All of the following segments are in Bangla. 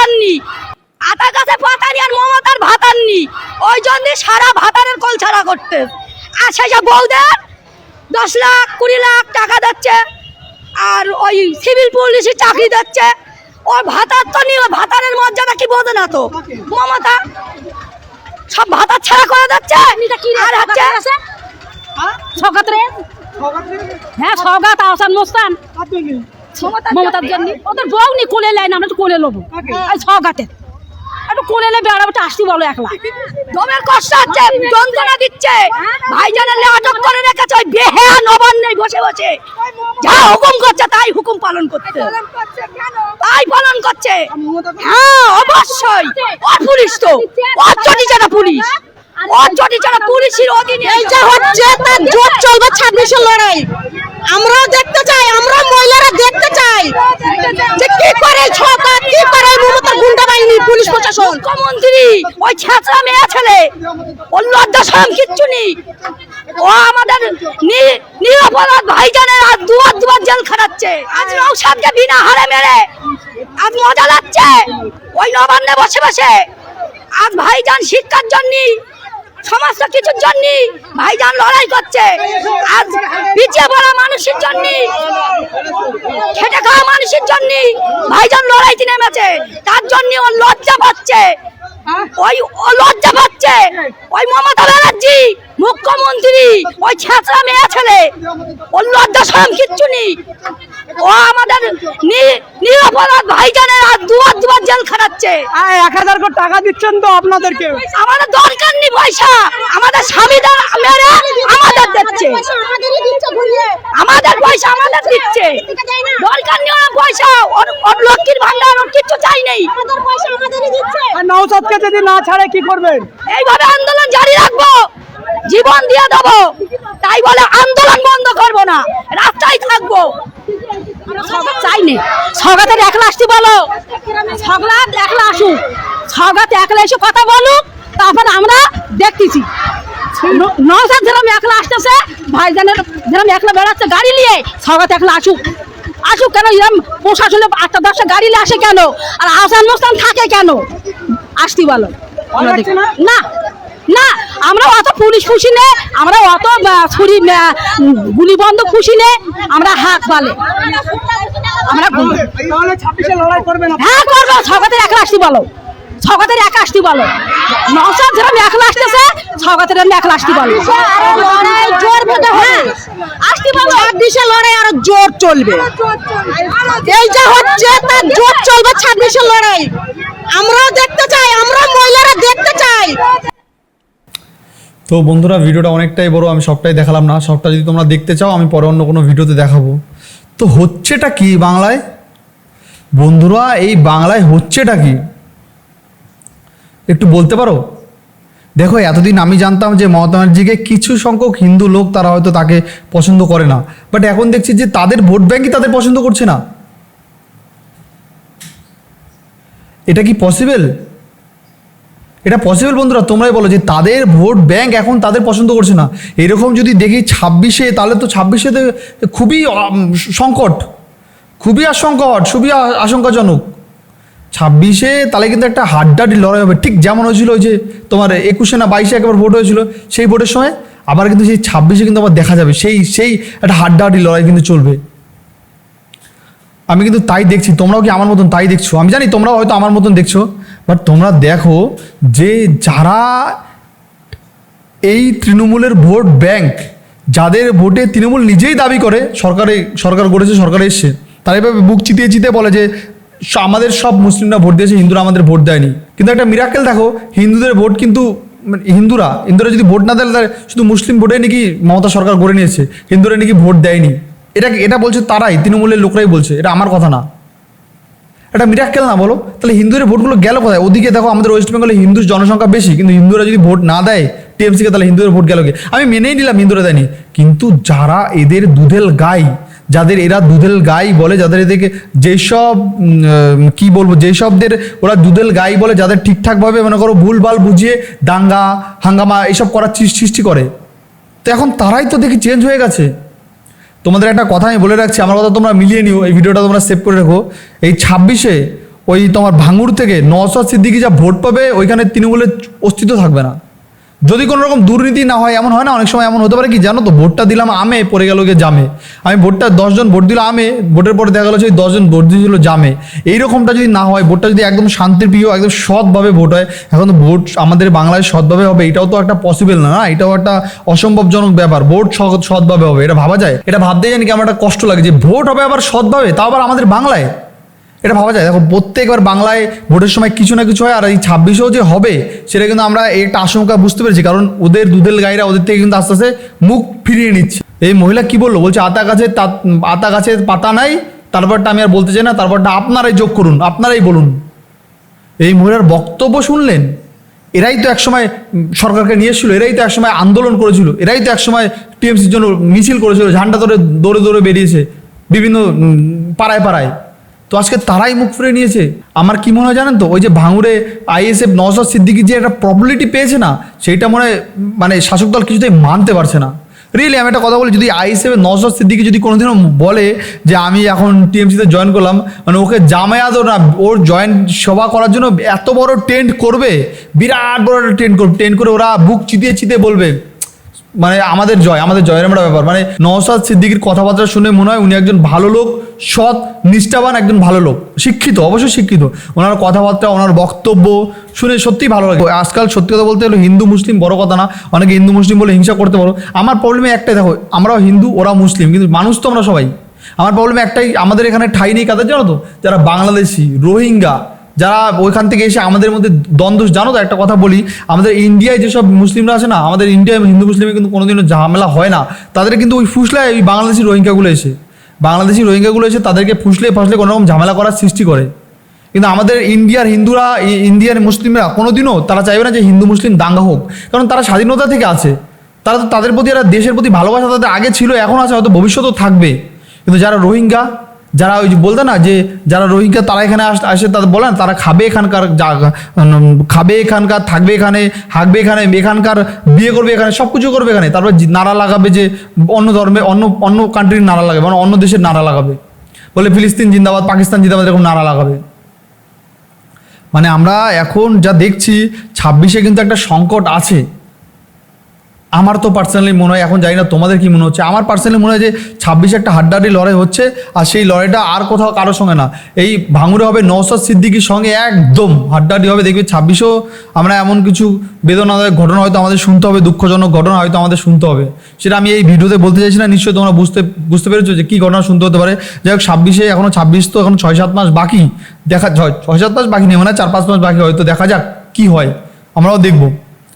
ভাতাননি। আতা গাছে পাতানি আর মমতার ভাতাননি। ওই জন্য সারা ভাতারের কল ছাড়া করতে আর সেই যে বউদের দশ লাখ কুড়ি লাখ টাকা দিচ্ছে আর ওই সিভিল পুলিশের চাকরি দিচ্ছে। ওর ভাতার তো নিয়ে ভাতারের মর্যাদা কি বোঝে না তো? মমতা সব ভাতার ছাড়া করে দিচ্ছে। আর হচ্ছে সগাত রে হ্যাঁ? সগাত আসান মোস্তান। মমতার জন্য? ওদের বউ নি কোলে লাইন আমরা কোলে একটু কোলে আর একটু আসতে বলো একলা। দমের কষ্ট হচ্ছে যন্ত্রণা দিচ্ছে। ভাইজানের আটক করে রেখেছে ওই বেহেয়া নবান্নে বসে বসে। যা হুকুম করছে তাই হুকুম পালন করতে। তাই পালন করছে হ্যাঁ অবশ্যই। ওর পুলিশ তো। ওর চটি চাটা পুলিশ। ওর চটি চাটা পুলিশের অধীনে এই যে হচ্ছে তার জোট চলবে ছাব্বিশের লড়াই। আমরাও দেখতে চাই আমরা মহিলারা দেখতে চাই যে কি করে সরকার, কি করে মমতার গুন্ডা বাহিনী পুলিশ প্রশাসন? মুখ্যমন্ত্রী, ওই ছেঁচড়া মেয়ে ছেলে, ওর লজ্জা সরম কিচ্ছু নেই। ও আমাদের নিরপরাধ ভাইজানের আর দুয়ার দুয়ার জেল খাটাচ্ছে। আজ নৌসাদকে বিনা হারে মেরে আজ মজা লাগছে। ওই নবান্নে বসে বসে আজ ভাইজান শিক্ষার জন্য সমস্ত কিছুর জন্য ভাইজান লড়াই করছে। আজ পিছিয়ে পড়া মানুষের জন্য খেটে খাওয়া মানুষের জন্য ভাইজান লড়াইতে নেমেছে। তার জন্য ও লজ্জা পাচ্ছে। ওই লজ্জা পাচ্ছে। ওই মমতা ব্যানার্জি, মুখ্যমন্ত্রী, ওই ছেঁচড়া মেয়ে ছেলে, ওর লজ্জা সরম কিচ্ছু নেই। ও আমাদের নি- নিরপরাধ ভাইজানের আর দুয়ার দুয়ার জেল খাটাচ্ছে। এক হাজার করে টাকা দিচ্ছেন তো আপনাদেরকে। আমাদের দরকার নেই পয়সা। আমাদের স্বামীদের মেরে আমাদের দিচ্ছে। আমাদের পয়সা আমাদের দিচ্ছে। দরকার নেই পয়সা। ওর ওর লক্ষ্মীর ভান্ডার ওর কিচ্ছু চাই নেই। নৌসাদকে যদি না ছাড়ে কি করবেন? এইভাবে আন্দোলন জারি রাখব। জীবন দিয়ে দেবো। তাই বলে আন্দোলন বন্ধ করব না। রাস্তায় থাকব। একলা আসতে বলো। একলা আসুক। একলা এসে কথা বলুক তারপর আমরা দেখতেছি। যেরকম একলা আসতেছে ভাইজানের যেরকম একলা বেড়াচ্ছে গাড়ি নিয়ে একলা আসুক। আসুক কেন? এরকম প্রশাসনে আটটা দশটা গাড়ি নিয়ে আসে কেন? আর আসান মোস্তান থাকে কেন? আসতে বলো। না? না আমরা অত পুলিশ খুশি নে আমরা অত ছুরি গুলি বন্ধ খুশি নে আমরা বালে আমরা লড়াই করবেন হ্যাঁ করব। ছগাতের একলা আসতে বলো। ছগাতের একা আসতে বলো। নশাদ যেরকম একলা আসতেছে একলা আসতে বলো। জোর হ্যাঁ আসতে বলো। ছাব্বিশে লড়াই আরও জোর চলবে। এই যে হচ্ছে তার জোর চলবে ছাব্বিশে লড়াই। আমরাও দেখতে চাই আমরা মহিলারা দেখতে চাই। তো বন্ধুরা ভিডিওটা অনেকটাই বড় আমি সবটাই দেখালাম না। সবটা যদি তোমরা দেখতে চাও আমি পরে অন্য কোনো ভিডিওতে দেখাবো। তো হচ্ছেটা কি বাংলায়? বন্ধুরা, এই বাংলায় হচ্ছেটা কি? একটু বলতে পারো? দেখো, এতদিন আমি জানতাম যে মমতা ব্যানার্জিকে কিছু সংখ্যক হিন্দু লোক তারা হয়তো তাকে পছন্দ করে না। বাট এখন দেখছি যে তাদের ভোট ব্যাঙ্কই তাদের পছন্দ করছে না। এটা কি পসিবল এটা পসিবল বন্ধুরা, তোমরাই বলো যে তাদের ভোট ব্যাংক এখন তাদের পছন্দ করছে না। এরকম যদি দেখি ছাব্বিশে, তাহলে তো ছাব্বিশে খুবই সংকট। খুবই আশঙ্কট খুবই আশঙ্কাজনক। ছাব্বিশে তাহলে কিন্তু একটা হাড্ডাডি লড়াই হবে। ঠিক যেমন হয়েছিল ওই যে তোমার একুশে না বাইশে একবার ভোট হয়েছিল, সেই ভোটের সময় আবার কিন্তু সেই ছাব্বিশে কিন্তু আবার দেখা যাবে। সেই সেই একটা হাড্ডাহাড্ডি লড়াই কিন্তু চলবে। আমি কিন্তু তাই দেখছি, তোমরাও কি আমার মতন তাই দেখছ? আমি জানি তোমরাও হয়তো আমার মতন দেখছ। তোমরা দেখো যে যারা এই তৃণমূলের ভোট ব্যাংক যাদের ভোটে তৃণমূল নিজেই দাবি করে, সরকারে, সরকার গড়েছে, সরকার এসছে, তারা এভাবে বুক চিতিয়ে চিতিয়ে বলে যে আমাদের সব মুসলিমরা ভোট দিয়েছে, হিন্দুরা আমাদের ভোট দেয়নি। কিন্তু একটা মিরাক্কেল দেখো, হিন্দুদের ভোট কিন্তু মানে হিন্দুরা হিন্দুরা যদি ভোট না দেয়, তাহলে শুধু মুসলিম ভোটে নাকি মমতা সরকার গড়ে নিয়েছে, হিন্দুরা নাকি ভোট দেয়নি। এটা এটা বলছে তারাই, তৃণমূলের লোকরাই বলছে, এটা আমার কথা না। একটা মিরাক্কেল না বলো? তাহলে হিন্দুদের ভোটগুলো গেল কোথায়? ওদিকে দেখো আমাদের ওয়েস্ট বেঙ্গলে হিন্দুর জনসংখ্যা বেশি, কিন্তু হিন্দুরা যদি ভোট না দেয় টিএমসিকে তাহলে হিন্দুদের ভোট গেল কি? আমি মেনেই নিলাম হিন্দুরা দেয়নি। কিন্তু যারা এদের দুধেল গাই, যাদের এরা দুধেল গাই বলে, যাদের এদেরকে যেসব কি বলব, যেসবদের ওরা দুধেল গাই বলে, যাদের ঠিকঠাকভাবে মনে করো ভুলভাল বুঝিয়ে দাঙ্গা, হাঙ্গামা এইসব করার সৃষ্টি করে, তো এখন তারাই তো দেখি চেঞ্জ হয়ে গেছে। তোমাদের একটা কথা আমি বলে রাখছি, আমার কথা তোমরা মিলিয়ে নিও, এই ভিডিওটা তোমরা সেভ করে রাখো। এই ছাব্বিশে ওই তোমার ভাঙুর থেকে নওসাদ সিদ্দিকি যা ভোট পাবে, ওইখানে তৃণমূলের অস্তিত্ব থাকবে না। যদি কোনো রকম দুর্নীতি না হয়, এমন হয় না? অনেক সময় এমন হতে পারে কি, জানো তো, ভোটটা দিলাম আমে, পড়ে গেল গিয়ে জামে। আমি ভোটটা দশজন ভোট দিল আমে, ভোটের পরে দেখা গেলো সেই দশজন ভোট দিয়েছিল জামে। এইরকমটা যদি না হয়, ভোটটা যদি একদম শান্তিপ্রিয়, একদম সৎভাবে ভোট হয়, এখন তো ভোট আমাদের বাংলায় সৎভাবে হবে, এটাও তো একটা পসিবল না না? এটাও একটা অসম্ভবজনক ব্যাপার, ভোট সৎ- সৎভাবে হবে, এটা ভাবা যায়? এটা ভাবতে জানি কি, আমার একটা কষ্ট লাগে যে ভোট হবে আবার সৎভাবে, তাও আবার আমাদের বাংলায়। এটা ভাবা যায়। দেখো, প্রত্যেকবার বাংলায় ভোটের সময় কিছু না কিছু হয়, আর এই ছাব্বিশেও যে হবে, সেটা কিন্তু আমরা একটা আশঙ্কা বুঝতে পেরেছি, কারণ ওদের দুধেল গাইরা ওদের থেকে কিন্তু আস্তে আস্তে মুখ ফিরিয়ে নিচ্ছে। এই মহিলা কি বলল? বলছে, আতা গাছে আতা গাছে পাতা নাই, তারপরটা আমি আর বলতে চাই না, তারপরটা আপনারাই যোগ করুন, আপনারাই বলুন। এই মহিলার বক্তব্য শুনলেন, এরাই তো একসময় সরকারকে নিয়ে এসেছিল, এরাই তো একসময় আন্দোলন করেছিল, এরাই তো একসময় টিএমসির জন্য মিছিল করেছিল, ঝান্ডা ধরে দৌড়ে দৌড়ে বেরিয়েছে, বিভিন্ন পাড়ায় পাড়ায়। তো আজকে তারাই মুখ ফিরে নিয়েছে। আমার কি মনে হয় জানেন তো? ওই যে ভাঙুরে আইএসএফ নওসাদ সিদ্দিকি যে একটা প্রবলিটি পেয়েছে না, সেইটা মনে মানে শাসক দল কিছুতেই মানতে পারছে না। রিয়েলি আমি একটা কথা বলি, যদি আইএসএফ নওসাদ সিদ্দিকি যদি কোনোদিনও বলে যে আমি এখন টিএমসিতে জয়েন করলাম মানে ওকে জামায়াতও না ওর জয়েন সভা করার জন্য এত বড় টেন্ট করবে, বিরাট বড় টেন্ট করবে টেন্ট করে ওরা বুক চিতিয়ে চিতিয়ে বলবে। মানে আমাদের জয়, আমাদের জয়ের আমরা ব্যাপার। মানে নওসাদ সিদ্দিকির কথাবার্তা শুনে মনে হয় উনি একজন ভালো লোক, সৎ, নিষ্ঠাবান একজন ভালো লোক, শিক্ষিত, অবশ্যই শিক্ষিত। ওনার কথাবার্তা, ওনার বক্তব্য শুনে সত্যিই ভালো লাগে। আজকাল সত্যি কথা বলতে হলো হিন্দু, মুসলিম বড় কথা না, অনেকে হিন্দু, মুসলিম বলে হিংসা করতে পারো। আমার প্রবলেমে একটাই, দেখো, আমরাও হিন্দু, ওরা মুসলিম, কিন্তু মানুষ তো আমরা সবাই। আমার প্রবলেম একটাই, আমাদের এখানে ঠাই নেই কাদের জানো তো? যারা বাংলাদেশি, রোহিঙ্গা যারা ওইখান থেকে এসে আমাদের মধ্যে দ্বন্দ্ব, জানো তো একটা কথা বলি, আমাদের ইন্ডিয়ায় যেসব মুসলিমরা আছে না, আমাদের ইন্ডিয়ায় হিন্দু মুসলিমে কিন্তু কোনোদিনও ঝামেলা হয় না। তাদের কিন্তু ওই ফুসলায় ওই বাংলাদেশি রোহিঙ্গাগুলো এসে, বাংলাদেশি রোহিঙ্গাগুলো এসে তাদেরকে ফুসলে ফাসলে কোনো রকম ঝামেলা করার সৃষ্টি করে। কিন্তু আমাদের ইন্ডিয়ার হিন্দুরা ইন্ডিয়ার মুসলিমরা কোনোদিনও তারা চাইবে না যে হিন্দু মুসলিম দাঙ্গা হোক। কারণ তারা স্বাধীনতা থেকে আছে। তারা তো তাদের প্রতি একটা দেশের প্রতি ভালোবাসা তাদের আগে ছিল, এখন আছে, হয়তো ভবিষ্যতেও থাকবে। কিন্তু যারা রোহিঙ্গা যারা ওই বলতে না যে যারা রোহিঙ্গা তারা এখানে আস- তাদের বলে না তারা খাবে এখানকার খাবে এখানকার, থাকবে এখানে, হাঁকবে এখানে, এখানকার বিয়ে করবে এখানে সব কিছু করবে এখানে। তারপর নাড়া লাগাবে যে অন্য ধর্মে, অন্য অন্য কান্ট্রির নাড়া লাগাবে মানে অন্য দেশের নাড়া লাগাবে। বলে ফিলিস্তিন জিন্দাবাদ, পাকিস্তান জিন্দাবাদ এরকম নাড়া লাগাবে। মানে আমরা এখন যা দেখছি, ছাব্বিশে কিন্তু একটা সংকট আছে। আমার তো পার্সোনালি মনে হয়, এখন জানি না তোমাদের কি মনে হচ্ছে। আমার পার্সোনালি মনে হয় যে ছাব্বিশে একটা হাড্ডাহাড্ডি লড়াই হচ্ছে, আর সেই লড়াইটা আর কোথাও কারোর সঙ্গে না। এই ভাঙুরে হবে নৌসাদ সিদ্দিকির সঙ্গে একদম হাড্ডাহাড্ডি হবে। দেখবে ছাব্বিশেও আমরা এমন কিছু বেদনাদায়ক ঘটনা হয়তো আমাদের শুনতে হবে, দুঃখজনক ঘটনা হয়তো আমাদের শুনতে হবে। সেটা আমি এই ভিডিওতে বলতে চাইছি না, নিশ্চয়ই তোমরা বুঝতে বুঝতে পেরেছ যে কী ঘটনা শুনতে হতে পারে। যাই হোক, ছাব্বিশে এখনও ছাব্বিশ তো এখন ছয় সাত মাস বাকি। দেখা, ছয় ছয় সাত মাস বাকি নেই মানে চার পাঁচ মাস বাকি, হয়তো দেখা যাক কি হয়। আমরাও দেখব।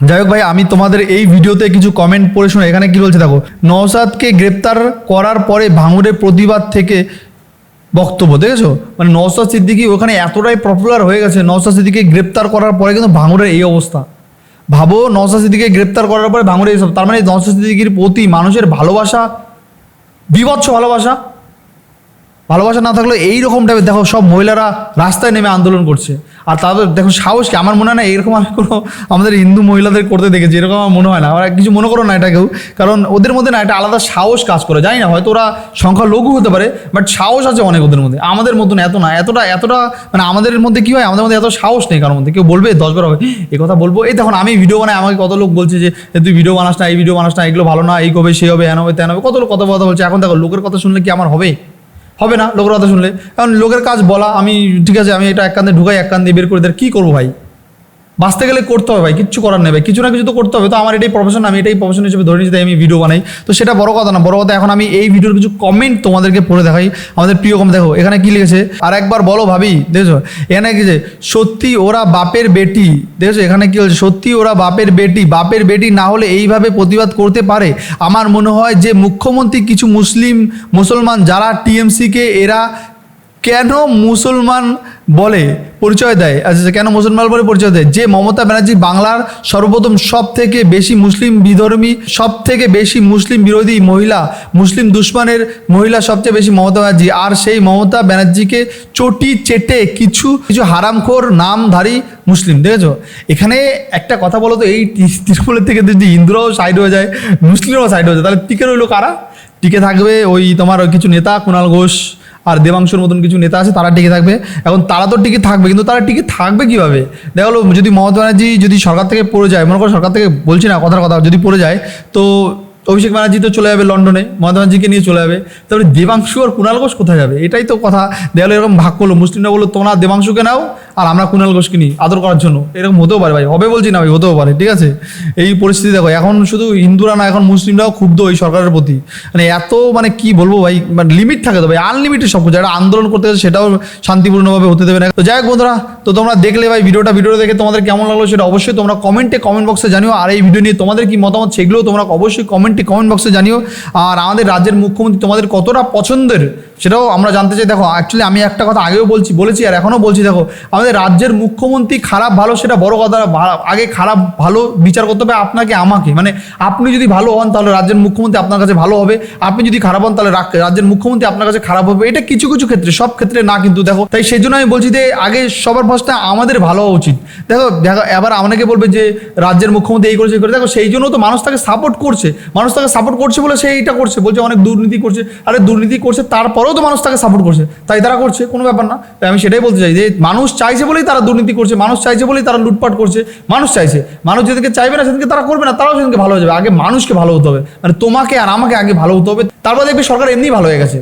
যাই হোক ভাই, আমি তোমাদের এই ভিডিওতে কিছু কমেন্ট পড়ে শুনে এখানে কি বলছে দেখো নওসাদকে গ্রেপ্তার করার পরে ভাঙুরের প্রতিবাদ থেকে বক্তব্য, দেখেছ? মানে নওসাদ সিদ্দিকি ওখানে এতটাই পপুলার হয়ে গেছে নওসাদ সিদ্দিকি গ্রেপ্তার করার পরে কিন্তু ভাঙুরের এই অবস্থা। ভাবো নওসাদ সিদ্দিকে গ্রেপ্তার করার পরে ভাঙুরের এইসব তার মানে নওসাদ সিদ্দিকির প্রতি মানুষের ভালোবাসা, বিভৎস ভালোবাসা ভালোবাসা না থাকলে এইরকম টাইপের দেখো সব মহিলারা রাস্তায় নেমে আন্দোলন করছে। আর তাদের, দেখো সাহস কি? আমার মনে হয় না এরকম আমি কোনো আমাদের হিন্দু মহিলাদের করতে দেখেছি, এরকম আমার মনে হয় না। ওরা কিছু মনে করো না এটা কেউ, কারণ ওদের মধ্যে না একটা আলাদা সাহস কাজ করে। জানি না, হয়তো ওরা সংখ্যা লঘু হতে পারে বাট সাহস আছে অনেক ওদের মধ্যে। আমাদের মতন এত না, এতটা এতটা মানে আমাদের মধ্যে কী হয়? আমাদের মধ্যে এত সাহস নেই কারোর মধ্যে। কেউ বলবে, দশ বার হবে এই কথা বলব। এই দেখুন, আমি ভিডিও বানাই, আমাকে কত লোক বলছে যে তুই ভিডিও বানাস না, এই ভিডিও বানাস না, এগুলো ভালো না, এই কবে, সে হবে, এন হবে, তেন হবে, কত লোক কত কথা বলছে, এখন দেখো লোকের কথা শুনলে কি আমার হবে? হবে না লোকের কথা শুনলে। কারণ লোকের কাজ বলা, আমি ঠিক আছে, আমি এটা এক কান্দে ঢুকাই, এক কান্দে বের করে দেয়, কী করব ভাই? বাঁচতে গেলে করতে হবে ভাই, কিচ্ছু করার নেই কিছু না কিছু তো করতে হবে। তো আমার এটাই প্রফেশন আমি এটাই প্রফেশন হিসেবে ধরে নিচ্ছি আমি ভিডিও বানাই। তো সেটা বড় কথা না, বড় কথা এখন আমি এই ভিডিওর কিছু কমেন্ট তোমাদেরকে পড়ে দেখাই। আমাদের প্রিয় কম দেখো, এখানে কি লিখেছে আর একবার বলো ভাবি, দেখেছ? এখানে কি যে, সত্যি ওরা বাপের বেটি, দেখেছ? এখানে কি বলছে, সত্যি ওরা বাপের বেটি বাপের বেটি না হলে এইভাবে প্রতিবাদ করতে পারে? আমার মনে হয় যে মুখ্যমন্ত্রী, কিছু মুসলিম, মুসলমান যারা টিএমসিকে এরা কেন মুসলমান বলে পরিচয় দেয়? আচ্ছা কেন মুসলমান বলে পরিচয় দেয়? যে মমতা ব্যানার্জি বাংলার সর্বপ্রথম সব থেকে বেশি মুসলিম বিধর্মী সব থেকে বেশি মুসলিম বিরোধী মহিলা, মুসলিম দুশ্মনের মহিলা সবচেয়ে বেশি মমতা ব্যানার্জি। আর সেই মমতা ব্যানার্জিকে চটি চেটে কিছু কিছু হারামখোর নামধারী মুসলিম, দেখেছ? এখানে একটা কথা বলো তো, এই তৃণমূলের থেকে যদি হিন্দুরাও সাইড হয়ে যায়, মুসলিমরাও সাইড হয়ে যায়, তাহলে টিকে রইল কারা? টিকে থাকবে ওই তোমার কিছু নেতা কুণাল ঘোষ আর দেবাংশুর মতন কিছু নেতা আছে, তারা টিকে থাকবে। এখন তারা তো টিকে থাকবে, কিন্তু তারা টিকে থাকবে কীভাবে? দেখা গেলো, যদি মমতা ব্যানার্জি যদি সরকার থেকে পড়ে যায়, মনে করো সরকার থেকে বলছি না কথার কথা, যদি পড়ে যায়, তো অভিষেক ব্যানার্জি তো চলে যাবে লন্ডনে, মমতা ব্যানার্জিকে নিয়ে চলে যাবে। তারপরে দেবাংশু আর কুণাল ঘোষ কোথায় যাবে? এটাই তো কথা। দেওয়ালে এরকম ভাগ করল। মুসলিমরা বলল, তোমরা দেবাংশুকে নাও আর আমরা কুণাল ঘোষকে নিই আদর করার জন্য। এরকম হতেও পারে ভাই। হবে বলছি না ভাই, হতেও পারে, ঠিক আছে? এই পরিস্থিতি দেখো, এখন শুধু হিন্দুরা না, এখন মুসলিমরাও ক্ষুব্ধ ওই সরকারের প্রতি। মানে এত মানে কি বলব ভাই মানে লিমিট থাকে তো ভাই আনলিমিটেড সব কিছু একটা আন্দোলন করতে গেছে সেটাও শান্তিপূর্ণভাবে হতে দেবে না। তো যাই হোক বন্ধুরা, তো তোমরা দেখলে ভাই ভিডিওটা ভিডিও দেখে তোমাদের কেমন লাগল সেটা অবশ্যই তোমরা কমেন্টে কমেন্ট বক্সে জানিও। আর এই ভিডিও নিয়ে তোমাদের কি মতামত সেগুলোও তোমরা অবশ্যই কমেন্টে কমেন্ট বক্সে জানিও। আর আমাদের রাজ্যের মুখ্যমন্ত্রী তোমাদের কতটা পছন্দের? সেটাও আমরা জানতে চাই। দেখো অ্যাকচুয়ালি আমি একটা কথা আগেও বলছি, বলেছি আর এখনও বলছি। দেখো, আমাদের রাজ্যের মুখ্যমন্ত্রী খারাপ ভালো সেটা বড় কথা আগে খারাপ ভালো বিচার করতে হবে আপনাকে, আমাকে। মানে আপনি যদি ভালো হন তাহলে রাজ্যের মুখ্যমন্ত্রী আপনার কাছে ভালো হবে। আপনি যদি খারাপ হন তাহলে রাজ্যের মুখ্যমন্ত্রী আপনার কাছে খারাপ হবে। এটা কিছু কিছু ক্ষেত্রে, সব ক্ষেত্রে না কিন্তু দেখো। তাই সেই জন্য আমি বলছি যে, আগে সবার ফার্স্টে আমাদের ভালো হওয়া উচিত। দেখো দেখো, এবার আমাকে বলবে যে, রাজ্যের মুখ্যমন্ত্রী এই করেছে করে দেখো, সেই জন্য তো মানুষ তাকে সাপোর্ট করছে। মানুষ তাকে সাপোর্ট করছে বলে সে এইটা করছে। বলছে অনেক দুর্নীতি করছে। আরে দুর্নীতি করছে তারপরেও তো মানুষ তাকে সাপোর্ট করছে। তাই তারা করছে, কোনো ব্যাপার না। তাই আমি সেটাই বলতে চাই যে, মানুষ চাইছে বলেই তারা দুর্নীতি করছে, মানুষ চাইছে বলেই তারা লুটপাট করছে, মানুষ চাইছে। মানুষ যেদিকে চাইবে না, সেদিনকে তারা করবে না, তারাও সেদিনকে ভালো হয়ে যাবে। আগে মানুষকে ভালো হতে হবে। মানে তোমাকে আর আমাকে আগে ভালো হতে হবে। তারপর দেখবে সরকার এমনি ভালো হয়ে গেছে।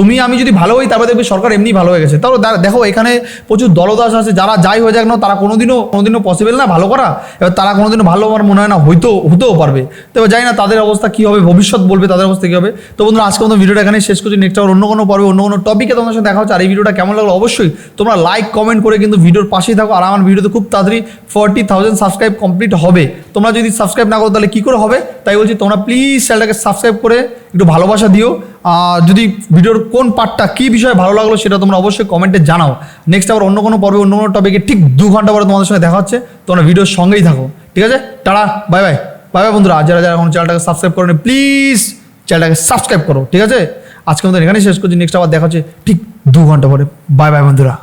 তুমি, আমি যদি ভালো হই, তারপরে দেখবে সরকার এমনি ভালো হয়ে গেছে। দা- দেখো, এখানে প্রচুর দলদাস আছে, যারা যাই হয়ে যাক না, তারা কোনোদিনও কোনোদিনও পসিবল না ভালো করা। এবার তারা কোনোদিনও ভালো আমার মনে হয় না হইতেও হতেও পারবে। তো জানি না তাদের অবস্থা কী হবে, ভবিষ্যৎ বলবে তাদের অবস্থা কী হবে। তো বন্ধুরা আজকে মতো ভিডিওটা এখানে শেষ করছি। নেক্সট আবার অন্য কোনো পর্বে, অন্য কোনো টপিকে তোমাদের সাথে দেখা হচ্ছে। আর এই ভিডিওটা কেমন লাগল অবশ্যই তোমরা লাইক কমেন্ট করে কিন্তু ভিডিওর পাশেই থাকো। আর আমার ভিডিওতে খুব তাড়াতাড়ি ফর্টি থাউজেন্ড সাবস্ক্রাইব কমপ্লিট হবে। তোমরা যদি সাবস্ক্রাইব না করো, তাহলে কী করে হবে? তাই বলছি তোমরা প্লিজ চ্যানেলটাকে সাবস্ক্রাইব করে একটু ভালোবাসা দিও। যদি ভিডিওর কোন পার্টটা কী বিষয়ে ভালো লাগল সেটা তোমরা অবশ্যই কমেন্টে জানাও। নেক্সট আবার অন্য কোনো পর্বে, অন্য কোনো টপিকে ঠিক দু ঘণ্টা পরে তোমাদের সঙ্গে দেখা হচ্ছে। তোমরা ভিডিওর সঙ্গেই থাকো। ঠিক আছে? Tata bye bye bye bye বন্ধুরা। যারা যারা এখন চ্যানেলটাকে সাবস্ক্রাইব করো প্লিজ চ্যানেলটাকে সাবস্ক্রাইব করো। ঠিক আছে? আজকে মতো এখানেই শেষ করছি। নেক্সট আবার দেখা হচ্ছে ঠিক দু ঘণ্টা পরে। বাই বাই বন্ধুরা।